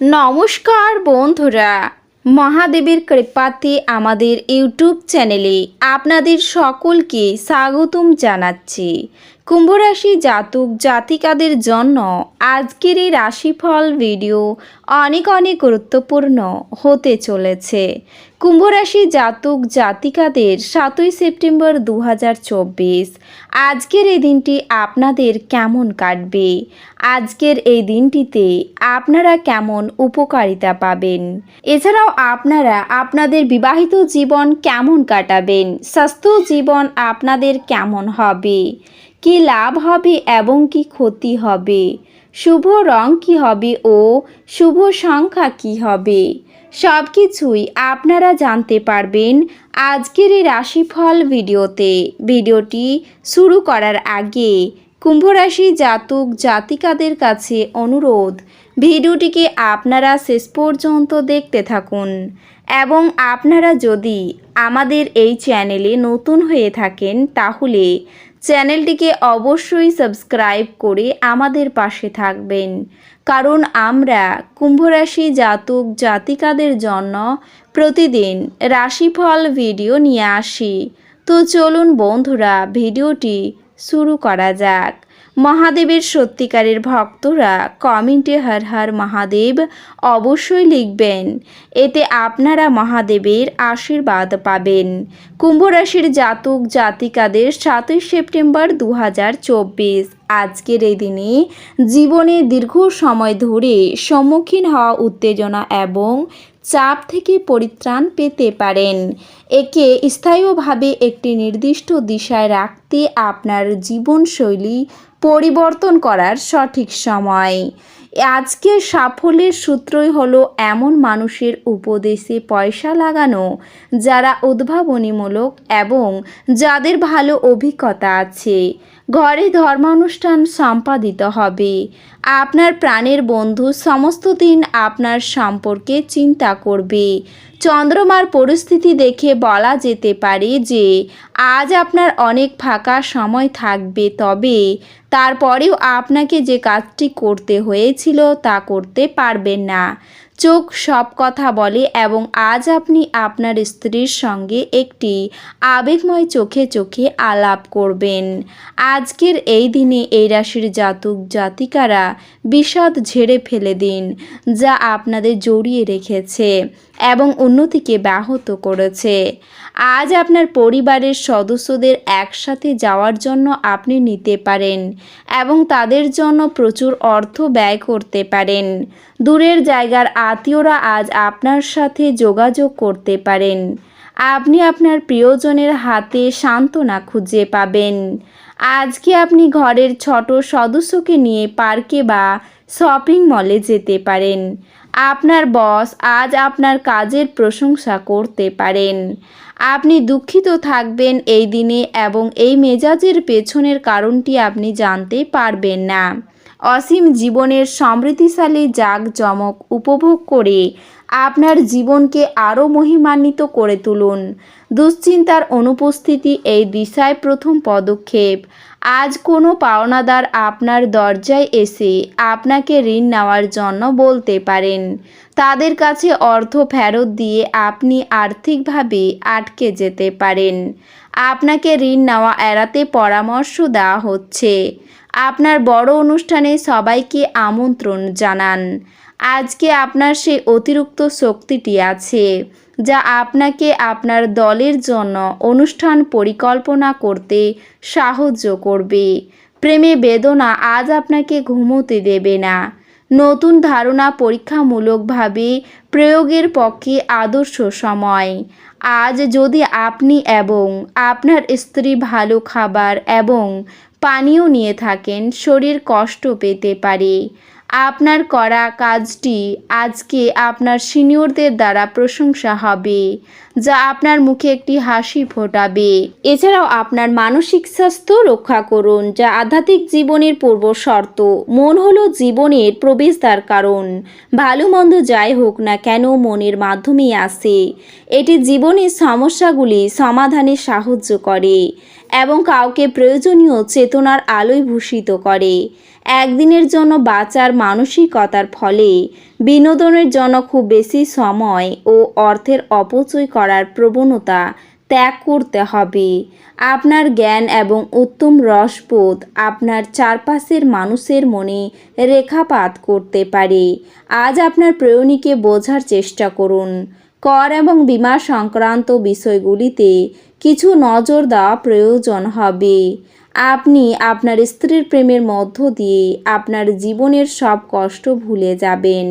নমস্কার বন্ধুরা মহাদেবের কৃপাতে আমাদের ইউটিউব চ্যানেলে আপনাদের সকলকে স্বাগতম জানাচ্ছি। কুম্ভরাশি জাতক জাতিকাদের জন্য আজকের এই রাশিফল ভিডিও অনেক অনেক গুরুত্বপূর্ণ হতে চলেছে। কুম্ভরাশি জাতক জাতিকাদের সাতই সেপ্টেম্বর দু হাজার চব্বিশ। আজকের এই দিনটি আপনাদের কেমন কাটবে? আজকের এই দিনটিতে আপনারা কেমন উপকারিতা পাবেন? এছাড়াও আপনারা আপনাদের বিবাহিত জীবন কেমন কাটাবেন? স্বাস্থ্য জীবন আপনাদের কেমন হবে? কি লাভ হবে এবং কি ক্ষতি হবে? শুভ রং কি হবে ও শুভ সংখ্যা কি হবে? সব কিছুই আপনারা জানতে পারবেন আজকের এই রাশিফল ভিডিওতে। ভিডিওটি শুরু করার আগে কুম্ভরাশি জাতক জাতিকাদের কাছে অনুরোধ, ভিডিওটিকে আপনারা শেষ পর্যন্ত দেখতে থাকুন এবং আপনারা যদি আমাদের এই চ্যানেলে নতুন হয়ে থাকেন তাহলে চ্যানেলটিকে অবশ্যই সাবস্ক্রাইব করে আমাদের পাশে থাকবেন। কারণ আমরা কুম্ভরাশি জাতক জাতিকাদের জন্য প্রতিদিন রাশিফল ভিডিও নিয়ে আসি। তো চলুন বন্ধুরা, ভিডিওটি শুরু করা যাক। মহাদেবের সত্যিকারের ভক্তরা কমেন্টে হর হর মহাদেব অবশ্যই লিখবেন। এতে আপনারা মহাদেবের আশীর্বাদ পাবেন। কুম্ভ রাশির জাতক জাতিকাদের সাতই সেপ্টেম্বর দু হাজার চব্বিশ। আজকের এই দিনে জীবনে দীর্ঘ সময় ধরে সম্মুখীন হওয়া উত্তেজনা এবং চাপ থেকে পরিত্রাণ পেতে পারেন। একে স্থায়ীভাবে একটি নির্দিষ্ট দিশায় রাখতে আপনার জীবনশৈলী পরিবর্তন করার সঠিক সময়। আজকে সাফল্যের সূত্রই হলো এমন মানুষের উপদেশে পয়সা লাগানো, যারা উদ্ভাবনীমূলক এবং যাদের ভালো অভিজ্ঞতা আছে। ঘরে ধর্মানুষ্ঠান সম্পাদিত হবে। আপনার প্রাণের বন্ধু সমস্ত দিন আপনার সম্পর্কে চিন্তা করবে। চন্দ্রমার পরিস্থিতি দেখে বলা যেতে পারে যে, আজ আপনার অনেক ফাঁকা সময় থাকবে, তবে তারপরেও আপনাকে যে কাজটি করতে হয়েছিল তা করতে পারবেন না। চোখ সব কথা বলে এবং আজ আপনি আপনার স্ত্রীর সঙ্গে একটি আবেগময় চোখে চোখে আলাপ করবেন। আজকের এই দিনে এই রাশির জাতক জাতিকারা বিষদ ঝেড়ে ফেলে দিন, যা আপনাদের জড়িয়ে রেখেছে। এবং উন্নতিকে ব্যাহত করেছে। আজ আপনার পরিবারের সদস্যদের একসাথে যাওয়ার জন্য আপনি নিতে পারেন এবং তাদের জন্য প্রচুর অর্থ ব্যয় করতে পারেন। দূরের জায়গার আত্মীয়রা আজ আপনার সাথে যোগাযোগ করতে পারেন। আপনি আপনার প্রিয়জনের হাতে সান্ত্বনা খুঁজে পাবেন। আজকে আপনি ঘরের ছোট সদস্যকে নিয়ে পার্কে বা শপিং মলে যেতে পারেন। আপনার বস আজ আপনার কাজের প্রশংসা করতে পারেন। আপনি দুঃখিত থাকবেন এই দিনে এবং এই মেজাজের পেছনের কারণটি আপনি জানতে পারবেন না। অসীম জীবনের সমৃদ্ধিশালী জাঁকজমক উপভোগ করে আপনার জীবনকে আরও মহিমান্বিত করে তুলুন। দুশ্চিন্তার অনুপস্থিতি এই দিশায় প্রথম পদক্ষেপ। আজ কোনো পাওনাদার আপনার দরজায় এসে আপনাকে ঋণ নেওয়ার জন্য বলতে পারেন। তাদের কাছে অর্থ ফেরত দিয়ে আপনি আর্থিকভাবে আটকে যেতে পারেন। আপনাকে ঋণ নেওয়া এড়াতে পরামর্শ দেওয়া হচ্ছে। আপনার বড় অনুষ্ঠানে সবাইকে আমন্ত্রণ জানান। আজকে আপনার সেই অতিরিক্ত শক্তিটি আছে, যা আপনাকে আপনার দলের জন্য অনুষ্ঠান পরিকল্পনা করতে সাহায্য করবে। প্রেমে বেদনা আজ আপনাকে ঘুমোতে দেবে না। নতুন ধারণা পরীক্ষামূলকভাবে প্রয়োগের পক্ষে আদর্শ সময়। আজ যদি আপনি এবং আপনার স্ত্রী ভালো খাবার এবং পানীয় নিয়ে থাকেন, শরীর কষ্ট পেতে পারে। আপনার করা কাজটি আজকে আপনার সিনিয়রদের দ্বারা প্রশংসা হবে, যা আপনার মুখে একটি হাসি ফোটাবে। এছাড়াও আপনার মানসিক স্বাস্থ্য রক্ষা করুন, যা আধ্যাত্মিক জীবনের পূর্ব শর্ত। মন হলো জীবনের প্রবেশদ্বার কারণ। ভালো মন্দ যাই হোক না কেন মনের মাধ্যমেই আসে এটি জীবনের সমস্যাগুলি সমাধানে সাহায্য করে এবং কাউকে প্রয়োজনীয় চেতনার আলোয় ভূষিত করে। একদিনের জন্য বাঁচার মানসিকতার ফলে বিনোদনের জন্য খুব বেশি সময় ও অর্থের অপচয় করার প্রবণতা ত্যাগ করতে হবে। আপনার জ্ঞান এবং উত্তম রসবোধ আপনার চারপাশের মানুষের মনে রেখাপাত করতে পারে। আজ আপনার প্রেয়ণীকে বোঝার চেষ্টা করুন। কর এবং বীমা সংক্রান্ত বিষয়গুলিতে কিছু নজর দেওয়া প্রয়োজন হবে। আপনি আপনার স্ত্রীর প্রেমের মধ্য দিয়ে আপনার জীবনের সব কষ্ট ভুলে যাবেন।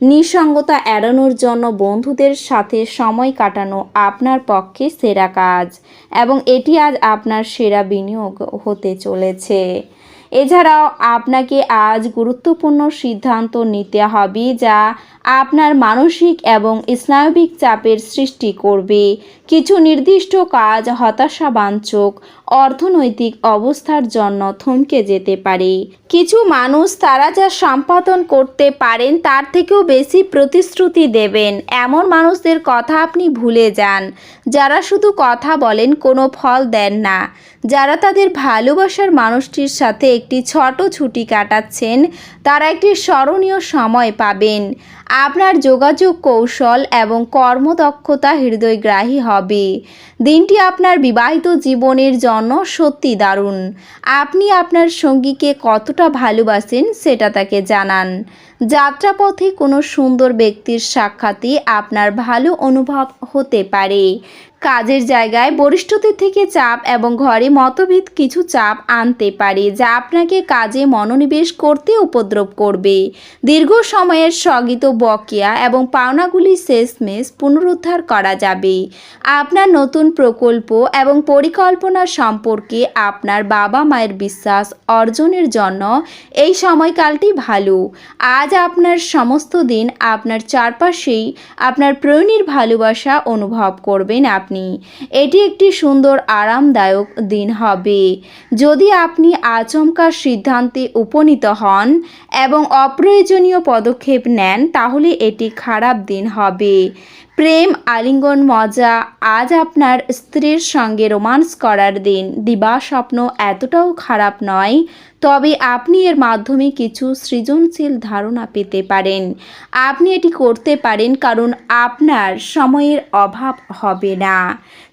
নিঃসঙ্গতা এড়ানোর জন্য বন্ধুদের সাথে সময় কাটানো আপনার পক্ষে সেরা কাজ এবং এটি আজ আপনার সেরা বিনিয়োগ হতে চলেছে। এছাড়াও আপনাকে আজ গুরুত্বপূর্ণ সিদ্ধান্ত নিতে হবে যা আপনার মানসিক এবং স্নায়বিক চাপের সৃষ্টি করবে। কিছু নির্দিষ্ট কাজ হতাশাবাঞ্চক, অর্থনৈতিক অবস্থার জন্য থমকে যেতে পারে। কিছু মানুষ তারা যা সম্পাদন করতে পারেন তার থেকেও বেশি প্রতিশ্রুতি দেবেন। এমন মানুষদের কথা আপনি ভুলে যান। যারা শুধু কথা বলেন কোনো ফল দেন না। যারা তাদের ভালোবাসার মানুষটির সাথে একটি ছোট ছুটি কাটাচ্ছেন, তারা একটি স্মরণীয় সময় পাবেন। আপনার যোগাযোগ কৌশল এবং কর্মদক্ষতা হৃদয়গ্রাহী হবে। দিনটি আপনার বিবাহিত জীবনের জন্য সত্যি দারুণ। আপনি আপনার সঙ্গীকে কতটা ভালোবাসেন সেটা তাকে জানান। যাত্রাপথে কোনো সুন্দর ব্যক্তির সাক্ষাতে আপনার ভালো অনুভব হতে পারে। কাজের জায়গায় বরিষ্ঠদের থেকে চাপ এবং ঘরে মতভেদ কিছু চাপ আনতে পারে, যা আপনাকে কাজে মনোনিবেশ করতে উপদ্রব করবে। দীর্ঘ সময়ের স্থগিত বকেয়া এবং পাওনাগুলি শেষমেশ পুনরুদ্ধার করা যাবে। আপনার নতুন প্রকল্প এবং পরিকল্পনা সম্পর্কে আপনার বাবা মায়ের বিশ্বাস অর্জনের জন্য এই সময়কালটি ভালো। আজ আপনার সমস্ত দিন আপনার চারপাশেই আপনার প্রেরণীর ভালোবাসা অনুভব করবেন আপনি। এটি একটি সুন্দর, আরামদায়ক দিন হবে। যদি আপনি আচমকা সিদ্ধান্তে উপনীত হন এবং অপ্রয়োজনীয় পদক্ষেপ নেন, তাহলে এটি খারাপ দিন হবে। প্রেম, আলিঙ্গন, মজা, আজ আপনার স্ত্রীর সঙ্গে রোমান্স করার দিন। দিবা স্বপ্ন এতটাও খারাপ নয়, তবে আপনি এর মাধ্যমে কিছু সৃজনশীল ধারণা পেতে পারেন। আপনি এটি করতে পারেন, কারণ আপনার সময়ের অভাব হবে না।